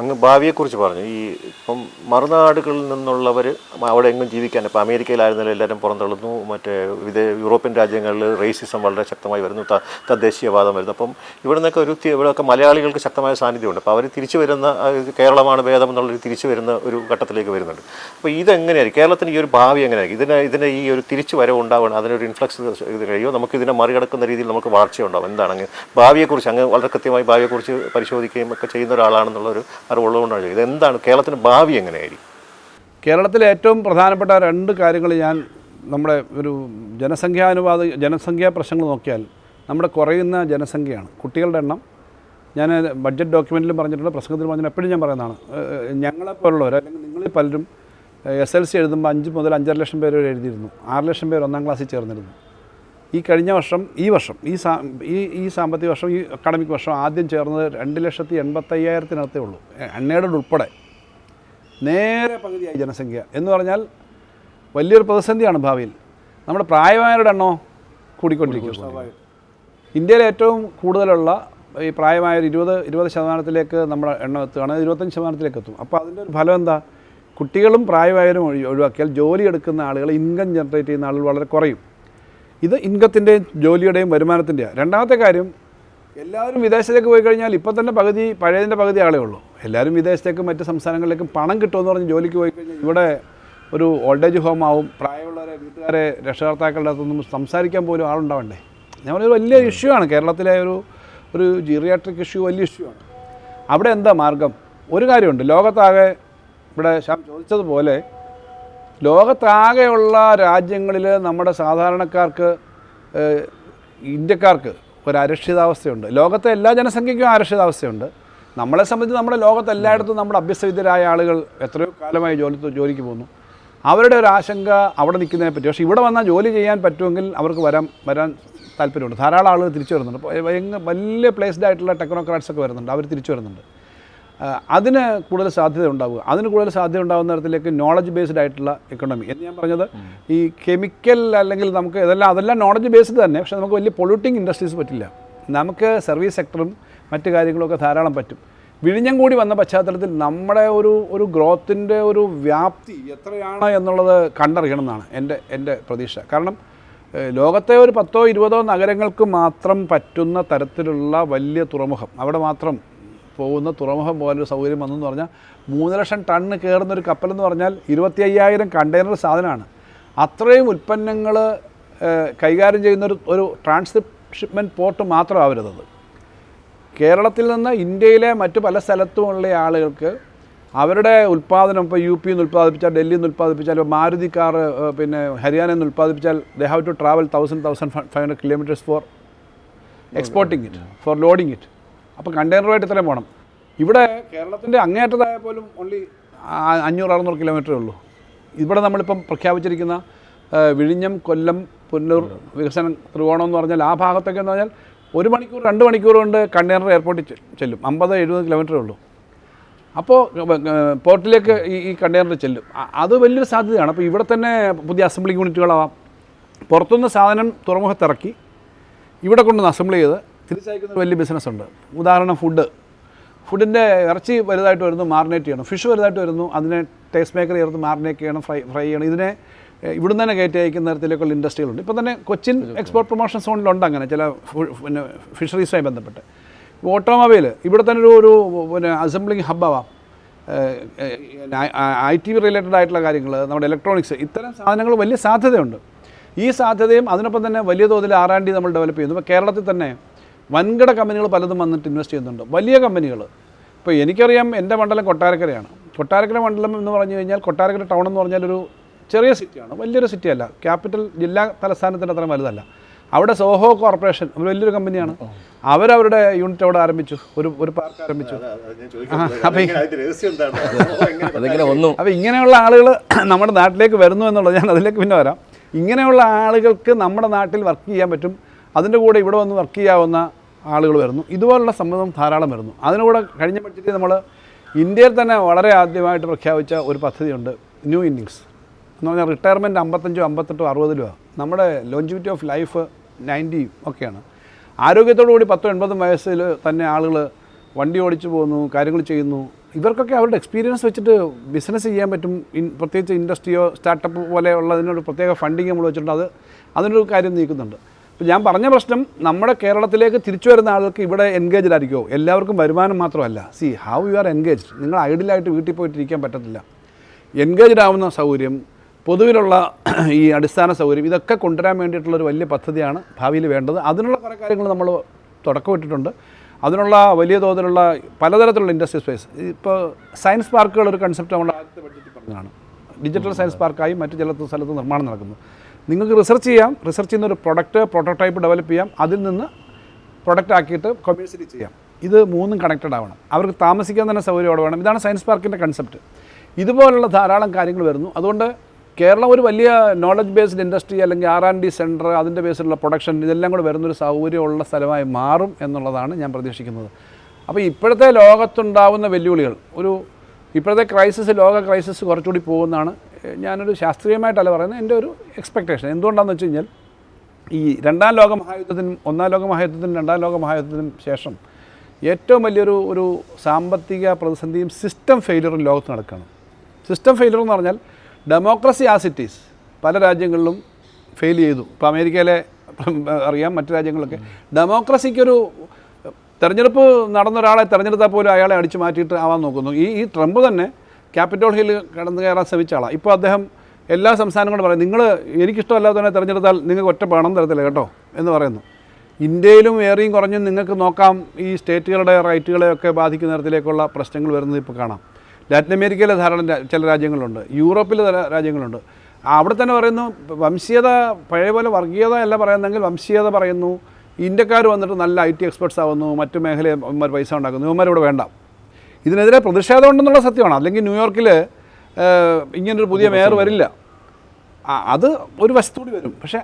അങ്ങ് ഭാവിയെക്കുറിച്ച് പറഞ്ഞു. ഈ ഇപ്പം മറുനാടുകളിൽ നിന്നുള്ളവർ അവിടെ എങ്ങും ജീവിക്കാൻ ഇപ്പം അമേരിക്കയിലായിരുന്നാലും എല്ലാവരും പുറന്തള്ളുന്നു. മറ്റേ വിദേ യൂറോപ്യൻ രാജ്യങ്ങളിൽ റേസിസം വളരെ ശക്തമായി വരുന്നു. തദ്ദേശീയവാദം വരുന്നു. അപ്പം ഇവിടെ നിന്നൊക്കെ ഒരു ഇവിടെയൊക്കെ മലയാളികൾക്ക് ശക്തമായ സാന്നിധ്യമുണ്ട്. അപ്പോൾ അവർ തിരിച്ചു വരുന്ന കേരളമാണ് ഭേദം എന്നുള്ളൊരു തിരിച്ചു വരുന്ന ഒരു ഘട്ടത്തിലേക്ക് വരുന്നുണ്ട്. അപ്പോൾ ഇതെങ്ങനെയായിരിക്കും? കേരളത്തിന് ഈ ഒരു ഭാവി എങ്ങനെയായിരിക്കും? ഇതിന് ഇതിനെ ഈ ഒരു തിരിച്ചു വരവ് ഉണ്ടാവണം അതിനൊരു ഇൻഫ്ലക്സ് ഇത് കഴിയുമോ? നമുക്ക് ഇതിനെ മറികടക്കുന്ന രീതിയിൽ നമുക്ക് വളർച്ച ഉണ്ടാവും എന്താണ് അങ്ങ് ഭാവിയെക്കുറിച്ച് അങ്ങ് വളരെ കൃത്യമായി ഭാവിയെക്കുറിച്ച് പരിശോധിക്കുകയും ഒക്കെ ചെയ്യുന്ന ഒരാളാണെന്നുള്ള ഒരു അറിവുള്ളതുകൊണ്ടാണ് ചോദിക്കുന്നത് എന്താണ് കേരളത്തിന്റെ ഭാവി എങ്ങനെയായിരിക്കും? കേരളത്തിലെ ഏറ്റവും പ്രധാനപ്പെട്ട രണ്ട് കാര്യങ്ങൾ ഞാൻ നമ്മുടെ ഒരു ജനസംഖ്യാനുപാത ജനസംഖ്യാ പ്രശ്നങ്ങൾ നോക്കിയാൽ നമ്മുടെ കുറയുന്ന ജനസംഖ്യയാണ്. കുട്ടികളുടെ എണ്ണം. ഞാൻ ബഡ്ജറ്റ് ഡോക്യുമെന്റിലും പറഞ്ഞിട്ടുണ്ട് പ്രസംഗത്തിൽ പറഞ്ഞിട്ട് എപ്പോഴും ഞാൻ പറയുന്നതാണ്. ഞങ്ങളെപ്പോലുള്ളവർ അല്ലെങ്കിൽ നിങ്ങളിൽ പലരും എസ് എൽ സി എഴുതുമ്പോൾ അഞ്ച് മുതൽ അഞ്ചര ലക്ഷം പേര് എഴുതിയിരുന്നു. ആറ് ലക്ഷം പേര് ഒന്നാം ക്ലാസ്സിൽ ചേർന്നിരുന്നു. ഈ കഴിഞ്ഞ വർഷം ഈ വർഷം ഈ സാ ഈ ഈ സാമ്പത്തിക വർഷം ഈ അക്കാഡമിക് വർഷം ആദ്യം ചേർന്നത് രണ്ട് ലക്ഷത്തി എൺപത്തയ്യായിരത്തിനകത്തേ ഉള്ളൂ എണ്ണയുടെ ഉൾപ്പെടെ. നേരെ പകുതിയായി ജനസംഖ്യ. എന്ന് പറഞ്ഞാൽ വലിയൊരു പ്രതിസന്ധിയാണ് ഭാവിയിൽ. നമ്മുടെ പ്രായമായവരുടെ എണ്ണോ കൂടിക്കൊണ്ടിരിക്കും ഇന്ത്യയിലെ ഏറ്റവും കൂടുതലുള്ള ഈ പ്രായമായ ഒരു ഇരുപത് ഇരുപത് ശതമാനത്തിലേക്ക് നമ്മുടെ എണ്ണം എത്തുകയാണ്. ഇരുപത്തഞ്ച് ശതമാനത്തിലേക്ക് എത്തും. അപ്പോൾ അതിന്റെ ഒരു ഫലം എന്താ? കുട്ടികളും പ്രായമായവരും ഒഴി- ഒഴിവാക്കിയാൽ ജോലി എടുക്കുന്ന ആളുകൾ ഇൻകം ജനറേറ്റ് ചെയ്യുന്ന ആളുകൾ വളരെ കുറയും. ഇത് ഇൻകത്തിന്റെയും ജോലിയുടെയും വരുമാനത്തിന്റെയാണ് രണ്ടാമത്തെ കാര്യം എല്ലാവരും വിദേശത്തേക്ക് പോയി കഴിഞ്ഞാൽ ഇപ്പം തന്നെ പകുതി പഴയതിന്റെ പകുതി ആളേ ഉള്ളൂ. എല്ലാവരും വിദേശത്തേക്കും മറ്റ് സംസ്ഥാനങ്ങളിലേക്കും പണം കിട്ടുമെന്ന് പറഞ്ഞ് ജോലിക്ക് പോയി കഴിഞ്ഞാൽ ഇവിടെ ഒരു ഓൾഡ് ഏജ് ഹോം ആവും പ്രായമുള്ളവരെ വീട്ടുകാരെ രക്ഷകർത്താക്കളുടെ അടുത്തൊന്നും സംസാരിക്കാൻ പോലും ആളുണ്ടാവണ്ടേ? ഞാൻ പറഞ്ഞ ഒരു വലിയ ഇഷ്യൂ ആണ്. കേരളത്തിലെ ഒരു ഒരു ജീറിയാട്രിക് ഇഷ്യൂ വലിയ ഇഷ്യൂ ആണ്. അവിടെ എന്താ മാർഗം? ഒരു കാര്യമുണ്ട്. ലോകത്താകെ ഇവിടെ ചോദിച്ചതുപോലെ ലോകത്താകെയുള്ള രാജ്യങ്ങളിൽ നമ്മുടെ സാധാരണക്കാർക്ക് ഇന്ത്യക്കാർക്ക് ഒരു അരക്ഷിതാവസ്ഥയുണ്ട്. ലോകത്തെ എല്ലാ ജനസംഖ്യയ്ക്കും അരക്ഷിതാവസ്ഥയുണ്ട്. നമ്മളെ സംബന്ധിച്ച് നമ്മുടെ ലോകത്ത് എല്ലായിടത്തും നമ്മുടെ അഭ്യസ്തവിദ്യരായ ആളുകൾ എത്രയോ കാലമായി ജോലി ജോലിക്ക് പോകുന്നു. അവരുടെ ഒരു ആശങ്ക അവിടെ നിൽക്കുന്നതിനെ പറ്റി. പക്ഷേ ഇവിടെ വന്നാൽ ജോലി ചെയ്യാൻ പറ്റുമെങ്കിൽ അവർക്ക് വരാൻ വരാൻ താല്പര്യമുണ്ട്. ധാരാളം ആളുകൾ തിരിച്ചു വരുന്നുണ്ട്. വലിയ പ്ലേസ്ഡ് ആയിട്ടുള്ള ടെക്നോക്രാറ്റ്സ് ഒക്കെ വരുന്നുണ്ട്. അവർ തിരിച്ചു വരുന്നുണ്ട്. അതിന് കൂടുതൽ സാധ്യത ഉണ്ടാവുക. അതിന് കൂടുതൽ സാധ്യത ഉണ്ടാകുന്ന തരത്തിലേക്ക് നോളജ് ബേസ്ഡ് ആയിട്ടുള്ള എക്കണോമി എന്ന് ഞാൻ പറഞ്ഞത് ഈ കെമിക്കൽ അല്ലെങ്കിൽ നമുക്ക് ഇതെല്ലാം അതെല്ലാം നോളജ് ബേസ്ഡ് തന്നെ പക്ഷേ നമുക്ക് വലിയ പൊള്യൂട്ടിങ് ഇൻഡസ്ട്രീസ് പറ്റില്ല. നമുക്ക് സർവീസ് സെക്ടറും മറ്റു കാര്യങ്ങളൊക്കെ ധാരാളം പറ്റും. വിഴിഞ്ഞം കൂടി വന്ന പശ്ചാത്തലത്തിൽ നമ്മുടെ ഒരു ഒരു ഗ്രോത്തിന്റെ ഒരു വ്യാപ്തി എത്രയാണ് എന്നുള്ളത് കണ്ടറിയണം എന്നാണ് എന്റെ എന്റെ പ്രതീക്ഷ. കാരണം ലോകത്തെ ഒരു പത്തോ ഇരുപതോ നഗരങ്ങൾക്ക് മാത്രം പറ്റുന്ന തരത്തിലുള്ള വലിയ തുറമുഖം. അവിടെ മാത്രം പോകുന്ന തുറമുഖം പോലൊരു സൗകര്യം വന്നെന്ന് പറഞ്ഞാൽ മൂന്ന് ലക്ഷം ടണ്ണ് കയറുന്ന ഒരു കപ്പലെന്ന് പറഞ്ഞാൽ ഇരുപത്തി അയ്യായിരം കണ്ടെയ്നർ സാധനമാണ്. അത്രയും ഉൽപ്പന്നങ്ങൾ കൈകാര്യം ചെയ്യുന്ന ഒരു ഒരു ട്രാൻസ്ഷിപ്മെന്റ് പോർട്ട് മാത്രമാവരുതത് കേരളത്തിൽ നിന്ന് ഇന്ത്യയിലെ മറ്റു പല സ്ഥലത്തുമുള്ള ആളുകൾക്ക് അവരുടെ ഉൽപ്പാദനം ഇപ്പോൾ യു പിയിൽ നിന്ന് ഉൽപ്പാദിപ്പിച്ചാൽ ഡൽഹിയിൽ നിന്ന് ഉൽപ്പാദിപ്പിച്ചാൽ ഇപ്പോൾ മാരുതി കാർ പിന്നെ ഹരിയാനയിൽ നിന്ന് ഉൽപ്പാദിപ്പിച്ചാൽ they have to travel thousand thousand five hundred kilometres for exporting it for loading it അപ്പോൾ കണ്ടെയ്നറുമായിട്ട് ഇത്രയും പോകണം ഇവിടെ കേരളത്തിന്റെ അങ്ങേയറ്റത്തായ പോലും ഓൺലി അഞ്ഞൂറ് അറുന്നൂറ് കിലോമീറ്ററേ ഉള്ളൂ. ഇവിടെ നമ്മളിപ്പം പ്രഖ്യാപിച്ചിരിക്കുന്ന വിഴിഞ്ഞം കൊല്ലം പുല്ലൂർ വികസനം ത്രികോണം എന്ന് പറഞ്ഞാൽ ആ ഭാഗത്തൊക്കെ എന്ന് പറഞ്ഞാൽ ഒരു മണിക്കൂർ രണ്ട് മണിക്കൂർ കൊണ്ട് കണ്ടെയ്നർ എയർപോർട്ടിൽ ചെല്ലും. അമ്പത് എഴുപത് കിലോമീറ്റർ ഉള്ളൂ. അപ്പോൾ പോർട്ടിലേക്ക് ഈ ഈ കണ്ടെയ്നർ ചെല്ലും. അത് വലിയൊരു സാധ്യതയാണ്. അപ്പോൾ ഇവിടെ തന്നെ പുതിയ അസംബ്ലി യൂണിറ്റുകളാവാം. പുറത്തുനിന്ന് സാധനം തുറമുഖത്തിറക്കി ഇവിടെ കൊണ്ടുവന്ന് അസംബ്ലി ചെയ്ത് തിരിച്ചയക്കുന്ന വലിയ ബിസിനസ് ഉണ്ട്. ഉദാഹരണം ഫുഡ് ഫുഡിന്റെ ഇറച്ചി വലുതായിട്ട് വരുന്നു മാറിനേറ്റ് ചെയ്യണം. ഫിഷ് വലുതായിട്ട് വരുന്നു അതിനെ ടേസ്റ്റ് മേക്കർ ചേർത്ത് മാറിനേറ്റ് ചെയ്യണം ഫ്രൈ ഫ്രൈ ചെയ്യണം. ഇതിനെ ഇവിടുന്ന് തന്നെ കയറ്റി അയക്കുന്ന തരത്തിലേക്കുള്ള ഇൻഡസ്ട്രികളുണ്ട് ഇപ്പോൾ തന്നെ കൊച്ചിൻ എക്സ്പോർട്ട് പ്രൊമോഷൻ സോണിലുണ്ട് അങ്ങനെ ചില പിന്നെ ഫിഷറീസുമായി ബന്ധപ്പെട്ട്. ഓട്ടോമൊബൈൽ ഇവിടെ തന്നെ ഒരു ഒരു പിന്നെ അസംബ്ലിങ് ഹബ്ബാവാം ഐ ടി റിലേറ്റഡ് ആയിട്ടുള്ള കാര്യങ്ങൾ നമ്മുടെ ഇലക്ട്രോണിക്സ് ഇത്തരം സാധനങ്ങൾ വലിയ സാധ്യതയുണ്ട്. ഈ സാധ്യതയും അതിനൊപ്പം തന്നെ വലിയ തോതിൽ ആർ ആൻഡ് ഡി നമ്മൾ ഡെവലപ്പ് ചെയ്യുന്നു. ഇപ്പോൾ കേരളത്തിൽ തന്നെ വൻകിട കമ്പനികൾ പലതും വന്നിട്ട് ഇൻവെസ്റ്റ് ചെയ്യുന്നുണ്ട്. വലിയ കമ്പനികൾ. ഇപ്പോൾ എനിക്കറിയാം എന്റെ മണ്ഡലം കൊട്ടാരക്കരയാണ്. കൊട്ടാരക്കര മണ്ഡലം എന്ന് പറഞ്ഞു കഴിഞ്ഞാൽ കൊട്ടാരക്കര ടൗൺ എന്ന് പറഞ്ഞാൽ ഒരു ചെറിയ സിറ്റിയാണ് വലിയൊരു സിറ്റി അല്ല. ക്യാപിറ്റൽ ജില്ലാ തലസ്ഥാനത്തിന്റെ അത്ര വലുതല്ല. അവിടെ സോഹോ കോർപ്പറേഷൻ ഒരു വലിയൊരു കമ്പനിയാണ്. അവരവരുടെ യൂണിറ്റ് അവിടെ ആരംഭിച്ചു. ഒരു ഒരു പാർക്ക് ആരംഭിച്ചു. അപ്പോൾ ഇങ്ങനെയുള്ള ആളുകൾ നമ്മുടെ നാട്ടിലേക്ക് വരുന്നു എന്നുള്ളത് ഞാൻ അതിലേക്ക് പിന്നെ വരാം. ഇങ്ങനെയുള്ള ആളുകൾക്ക് നമ്മുടെ നാട്ടിൽ വർക്ക് ചെയ്യാൻ പറ്റും. അതിന്റെ കൂടെ ഇവിടെ വന്ന് വർക്ക് ചെയ്യാവുന്ന ആളുകൾ വരുന്നു. ഇതുപോലുള്ള സമ്മതം ധാരാളം വരുന്നു. അതിനുകൂടെ കഴിഞ്ഞ ബഡ്ജറ്റിൽ നമ്മൾ ഇന്ത്യയിൽ തന്നെ വളരെ ആദ്യമായിട്ട് പ്രഖ്യാപിച്ച ഒരു പദ്ധതിയുണ്ട് ന്യൂ ഇന്നിങ്സ് എന്ന് പറഞ്ഞാൽ റിട്ടയർമെന്റ് അമ്പത്തഞ്ചോ അമ്പത്തെട്ടോ അറുപതിലോ നമ്മുടെ ലോഞ്ചിവിറ്റി ഓഫ് ലൈഫ് നയന്റിയും ഒക്കെയാണ്. ആരോഗ്യത്തോടു കൂടി പത്തോ എൺപതും വയസ്സിൽ തന്നെ ആളുകൾ വണ്ടി ഓടിച്ചു പോകുന്നു കാര്യങ്ങൾ ചെയ്യുന്നു. ഇവർക്കൊക്കെ അവരുടെ എക്സ്പീരിയൻസ് വെച്ചിട്ട് ബിസിനസ് ചെയ്യാൻ പറ്റും. പ്രത്യേകിച്ച് ഇൻഡസ്ട്രിയോ സ്റ്റാർട്ടപ്പ് പോലെയുള്ളതിനൊരു പ്രത്യേക ഫണ്ടിങ് നമ്മൾ വെച്ചിട്ടുണ്ട്. അത് അതിനൊരു കാര്യം നീക്കുന്നുണ്ട്. ഞാൻ പറഞ്ഞ പ്രശ്നം നമ്മുടെ കേരളത്തിലേക്ക് തിരിച്ചു വരുന്ന ആളുകൾക്ക് ഇവിടെ എൻഗേജ്ഡ് ആയിരിക്കുമോ എല്ലാവർക്കും വരുമാനം മാത്രമല്ല. See how you are engaged നിങ്ങൾ ഐഡിയലായിട്ട് വീട്ടിൽ പോയിട്ടിരിക്കാൻ പറ്റത്തില്ല. എൻഗേജ്ഡ് ആവുന്ന സൗകര്യം പൊതുവിലുള്ള ഈ അടിസ്ഥാന സൗകര്യം ഇതൊക്കെ കൊണ്ടുവരാൻ വേണ്ടിയിട്ടുള്ള ഒരു വലിയ പദ്ധതിയാണ് ഭാവിയിൽ വേണ്ടത്. അതിനുള്ള കുറേ കാര്യങ്ങൾ നമ്മൾ തുടക്കമിട്ടിട്ടുണ്ട് അതിനുള്ള വലിയ തോതിലുള്ള പലതരത്തിലുള്ള ഇൻഡസ്ട്രി സ്പേസ് ഇപ്പോൾ സയൻസ് പാർക്കുകൾ ഒരു കൺസെപ്റ്റ് നമ്മൾ ആദ്യത്തെ ബഡ്ജറ്റിൽ പറഞ്ഞതാണ്. ഡിജിറ്റൽ സയൻസ് പാർക്കായി മറ്റു ചില സ്ഥലത്ത് നിർമ്മാണം നടക്കുന്നു. നിങ്ങൾക്ക് റിസർച്ച് ചെയ്യാം. റിസർച്ച് ചെയ്യുന്ന ഒരു പ്രൊഡക്റ്റ് പ്രോട്ടോടൈപ്പ് ഡെവലപ്പ് ചെയ്യാം. അതിൽ നിന്ന് പ്രൊഡക്റ്റ് ആക്കിയിട്ട് കൊമേഴ്സ്യലി ചെയ്യാം. ഇത് മൂന്നും കണക്റ്റഡ് ആവണം. അവർക്ക് താമസിക്കാൻ തന്നെ സൗകര്യം വേണം. ഇതാണ് സയൻസ് പാർക്കിന്റെ കൺസെപ്റ്റ് ഇതുപോലുള്ള ധാരാളം കാര്യങ്ങൾ വരുന്നു. അതുകൊണ്ട് കേരളം ഒരു വലിയ നോളജ് ബേസ്ഡ് ഇൻഡസ്ട്രി അല്ലെങ്കിൽ ആർ ആൻഡ് ഡി സെന്റർ അതിന്റെ ബേസിലുള്ള പ്രൊഡക്ഷൻ ഇതെല്ലാം കൂടെ വരുന്നൊരു സൗകര്യമുള്ള സ്ഥലമായി മാറും എന്നുള്ളതാണ് ഞാൻ പ്രതീക്ഷിക്കുന്നത്. അപ്പോൾ ഇപ്പോഴത്തെ ലോകത്തുണ്ടാവുന്ന വെല്ലുവിളികൾ ഒരു ഇപ്പോഴത്തെ ക്രൈസിസ് ലോക ക്രൈസിസ് കുറച്ചുകൂടി പോകുന്നതാണ്. ഞാനൊരു ശാസ്ത്രീയമായിട്ടല്ല പറയുന്നത്. എന്റെ ഒരു എക്സ്പെക്റ്റേഷൻ എന്തുകൊണ്ടാണെന്ന് വെച്ച് കഴിഞ്ഞാൽ ഈ രണ്ടാം ലോക മഹായുദ്ധത്തിനും ഒന്നാം ലോക മഹായുദ്ധത്തിനും രണ്ടാം ലോക മഹായുദ്ധത്തിനും ശേഷം ഏറ്റവും വലിയൊരു ഒരു സാമ്പത്തിക പ്രതിസന്ധിയും സിസ്റ്റം ഫെയിലിയറും ലോകത്ത് നടക്കുകയാണ്. സിസ്റ്റം ഫെയിലിയർ എന്ന് പറഞ്ഞാൽ ഡെമോക്രസി ആ സിറ്റീസ് പല രാജ്യങ്ങളിലും ഫെയിൽ ചെയ്തു. ഇപ്പോൾ അമേരിക്കയിലെ അറിയാം മറ്റു രാജ്യങ്ങളൊക്കെ. ഡെമോക്രസിക്കൊരു തെരഞ്ഞെടുപ്പ് നടന്ന ഒരാളെ തെരഞ്ഞെടുത്താൽ പോലും അയാളെ അടിച്ചു മാറ്റിയിട്ട് ആവാൻ നോക്കുന്നു. ഈ ഈ ട്രംപ് തന്നെ ക്യാപിറ്റോൾ ഹിൽ കടന്നു കയറാൻ ശ്രമിച്ച ആളാണ് ഇപ്പോൾ അദ്ദേഹം എല്ലാ സംസ്ഥാനങ്ങളും പറയും നിങ്ങൾ എനിക്കിഷ്ടമല്ലാത്തവനെ തിരഞ്ഞെടുത്താൽ നിങ്ങൾക്ക് ഒറ്റ പണം തരത്തില്ല കേട്ടോ എന്ന് പറയുന്നു. ഇന്ത്യയിലും ഏറിയും കുറഞ്ഞും നിങ്ങൾക്ക് നോക്കാം ഈ സ്റ്റേറ്റുകളുടെ റൈറ്റുകളെയൊക്കെ ബാധിക്കുന്ന തരത്തിലേക്കുള്ള പ്രശ്നങ്ങൾ വരുന്നത് ഇപ്പോൾ കാണാം. ലാറ്റിൻ അമേരിക്കയിലെ ധാരാളം ചില രാജ്യങ്ങളുണ്ട്. യൂറോപ്പിലെ രാജ്യങ്ങളുണ്ട്. അവിടെ തന്നെ പറയുന്നു വംശീയത പഴയ പോലെ വർഗീയത അല്ല പറയുന്നെങ്കിൽ വംശീയത പറയുന്നു. ഇന്ത്യക്കാർ വന്നിട്ട് നല്ല ഐ ടി എക്സ്പെർട്സ് ആവുന്നു മറ്റു മേഖലയിൽ പൈസ ഉണ്ടാക്കുന്നു. ഇവന്മാർ ഇവിടെ വേണ്ട. ഇതിനെതിരെ പ്രതിഷേധം ഉണ്ടെന്നുള്ള സത്യമാണ്. അല്ലെങ്കിൽ ന്യൂയോർക്കിൽ ഇങ്ങനൊരു പുതിയ മേയർ വരില്ല. അത് ഒരു വശത്തുകൂടി വരും. പക്ഷേ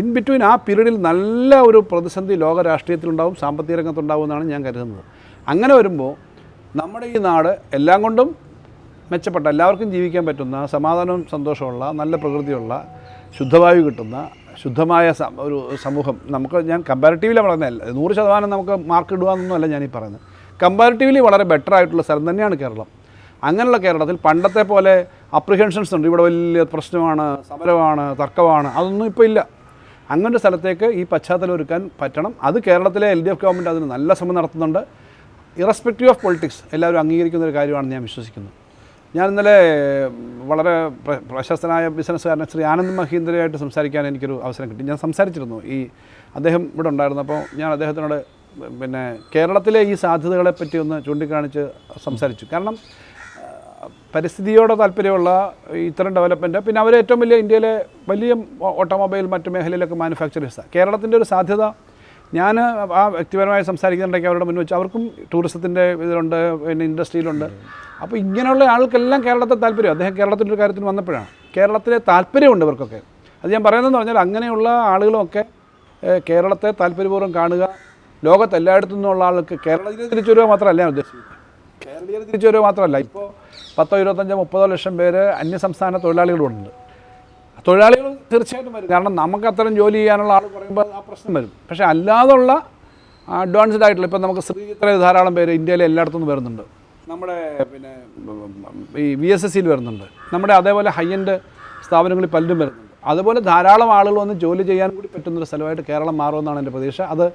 ഇൻ ബിറ്റ്വീൻ ആ പീരീഡിൽ നല്ല ഒരു പ്രതിസന്ധി ലോക രാഷ്ട്രീയത്തിലുണ്ടാവും സാമ്പത്തിക രംഗത്തുണ്ടാവും എന്നാണ് ഞാൻ കരുതുന്നത്. അങ്ങനെ വരുമ്പോൾ നമ്മുടെ ഈ നാട് എല്ലാം കൊണ്ടും മെച്ചപ്പെട്ട എല്ലാവർക്കും ജീവിക്കാൻ പറ്റുന്ന സമാധാനവും സന്തോഷമുള്ള നല്ല പ്രകൃതിയുള്ള ശുദ്ധവായു കിട്ടുന്ന ശുദ്ധമായ ഒരു സമൂഹം നമുക്ക് ഞാൻ കമ്പാരിറ്റീവിലാണ് പറയുന്നത് നൂറ് ശതമാനം നമുക്ക് മാർക്ക് ഇടുക എന്നൊന്നുമല്ല ഞാനീ പറയുന്നത്. കമ്പാരിറ്റീവ്ലി വളരെ ബെറ്റർ ആയിട്ടുള്ള സ്ഥലം തന്നെയാണ് കേരളം. അങ്ങനെയുള്ള കേരളത്തിൽ പണ്ടത്തെ പോലെ അപ്രിഹെൻഷൻസ് ഉണ്ട്. ഇവിടെ വലിയ പ്രശ്നമാണ് സമരമാണ് തർക്കമാണ് അതൊന്നും ഇപ്പോൾ ഇല്ല. അങ്ങനൊരു സ്ഥലത്തേക്ക് ഈ പശ്ചാത്തലം ഒരുക്കാൻ പറ്റണം. അത് കേരളത്തിലെ എൽ ഡി എഫ് ഗവൺമെന്റ് അതിന് നല്ല ശ്രമം നടത്തുന്നുണ്ട്. ഇറസ്പെക്റ്റീവ് ഓഫ് പൊളിറ്റിക്സ് എല്ലാവരും അംഗീകരിക്കുന്ന ഒരു കാര്യമാണെന്ന് ഞാൻ വിശ്വസിക്കുന്നു. ഞാൻ ഇന്നലെ വളരെ പ്രശസ്തനായ ബിസിനസ്സുകാരൻ ശ്രീ ആനന്ദ് മഹീന്ദ്രയായിട്ട് സംസാരിക്കാൻ എനിക്കൊരു അവസരം കിട്ടി. ഞാൻ സംസാരിച്ചിരുന്നു. ഈ അദ്ദേഹം ഇവിടെ ഉണ്ടായിരുന്നപ്പോൾ ഞാൻ അദ്ദേഹത്തിനോട് പിന്നെ കേരളത്തിലെ ഈ സാധ്യതകളെ പറ്റി ഒന്ന് ചൂണ്ടിക്കാണിച്ച് സംസാരിച്ചു. കാരണം പരിസ്ഥിതിയോടെ താല്പര്യമുള്ള ഇത്തരം ഡെവലപ്മെന്റ് പിന്നെ അവർ ഏറ്റവും വലിയ ഇന്ത്യയിലെ വലിയ ഓട്ടോമൊബൈൽ മറ്റ് മേഖലയിലൊക്കെ മാനുഫാക്ചറേഴ്സാണ് കേരളത്തിന്റെ ഒരു സാധ്യത ഞാൻ ആ വ്യക്തിപരമായി സംസാരിക്കുന്നുണ്ടെങ്കിൽ അവരുടെ മുന്നിൽ വെച്ച് അവർക്കും ടൂറിസത്തിന്റെ ഇതിലുണ്ട് പിന്നെ ഇൻഡസ്ട്രിയിലുണ്ട് അപ്പോൾ ഇങ്ങനെയുള്ള ആൾക്കെല്ലാം കേരളത്തെ താല്പര്യം. അദ്ദേഹം കേരളത്തിന്റെ ഒരു കാര്യത്തിന് വന്നപ്പോഴാണ്. കേരളത്തിലെ താല്പര്യമുണ്ട് ഇവർക്കൊക്കെ. അത് ഞാൻ പറയുന്നതെന്ന് പറഞ്ഞാൽ അങ്ങനെയുള്ള ആളുകളൊക്കെ കേരളത്തെ താല്പര്യപൂർവം കാണുക ലോകത്ത് എല്ലായിടത്തു നിന്നുള്ള ആൾക്ക് കേരളത്തിൽ തിരിച്ചു വരിക മാത്രമല്ല ഞാൻ ഉദ്ദേശിക്കുന്നത്. കേരളീയർ തിരിച്ചു വരിക മാത്രമല്ല. ഇപ്പോൾ പത്തോ ഇരുപത്തഞ്ചോ മുപ്പതോ ലക്ഷം പേര് അന്യസംസ്ഥാന തൊഴിലാളികളുണ്ട്. തൊഴിലാളികൾ തീർച്ചയായിട്ടും വരും. കാരണം നമുക്ക് അത്തരം ജോലി ചെയ്യാനുള്ള ആൾ പറയുമ്പോൾ ആ പ്രശ്നം വരും. പക്ഷേ അല്ലാതുള്ള അഡ്വാൻസ്ഡ് ആയിട്ടുള്ള ഇപ്പം നമുക്ക് ശ്രീചിത്ര ധാരാളം പേര് ഇന്ത്യയിലെ എല്ലായിടത്തു നിന്ന് വരുന്നുണ്ട്. നമ്മുടെ പിന്നെ ഈ വി എസ് എസ് സിയിൽ വരുന്നുണ്ട്. നമ്മുടെ അതേപോലെ ഹൈ എൻഡ് സ്ഥാപനങ്ങളിൽ പലരും വരുന്നുണ്ട്. അതുപോലെ ധാരാളം ആളുകൾ വന്ന് ജോലി ചെയ്യാൻ കൂടി പറ്റുന്നൊരു സ്ഥലമായിട്ട് കേരളം മാറുമെന്നാണ് എന്റെ പ്രതീക്ഷ. അത്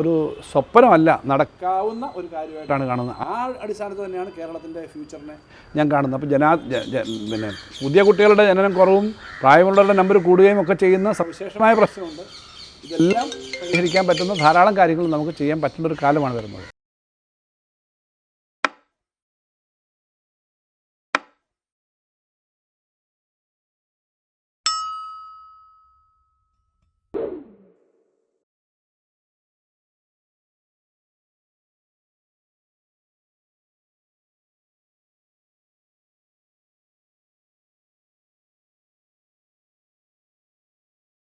ഒരു സ്വപ്നമല്ല നടക്കാവുന്ന ഒരു കാര്യമായിട്ടാണ് കാണുന്നത്. ആ അടിസ്ഥാനത്തിൽ തന്നെയാണ് കേരളത്തിന്റെ ഫ്യൂച്ചറിനെ ഞാൻ കാണുന്നത്. അപ്പോൾ ജനാ പിന്നെ പുതിയ കുട്ടികളുടെ ജനനം കുറവും പ്രായമുള്ളവരുടെ നമ്പർ കൂടുകയും ഒക്കെ ചെയ്യുന്ന സവിശേഷമായ പ്രശ്നമുണ്ട്. ഇതെല്ലാം പരിഹരിക്കാൻ പറ്റുന്ന ധാരാളം കാര്യങ്ങൾ നമുക്ക് ചെയ്യാൻ പറ്റുന്ന ഒരു കാലമാണ് വരുന്നത്.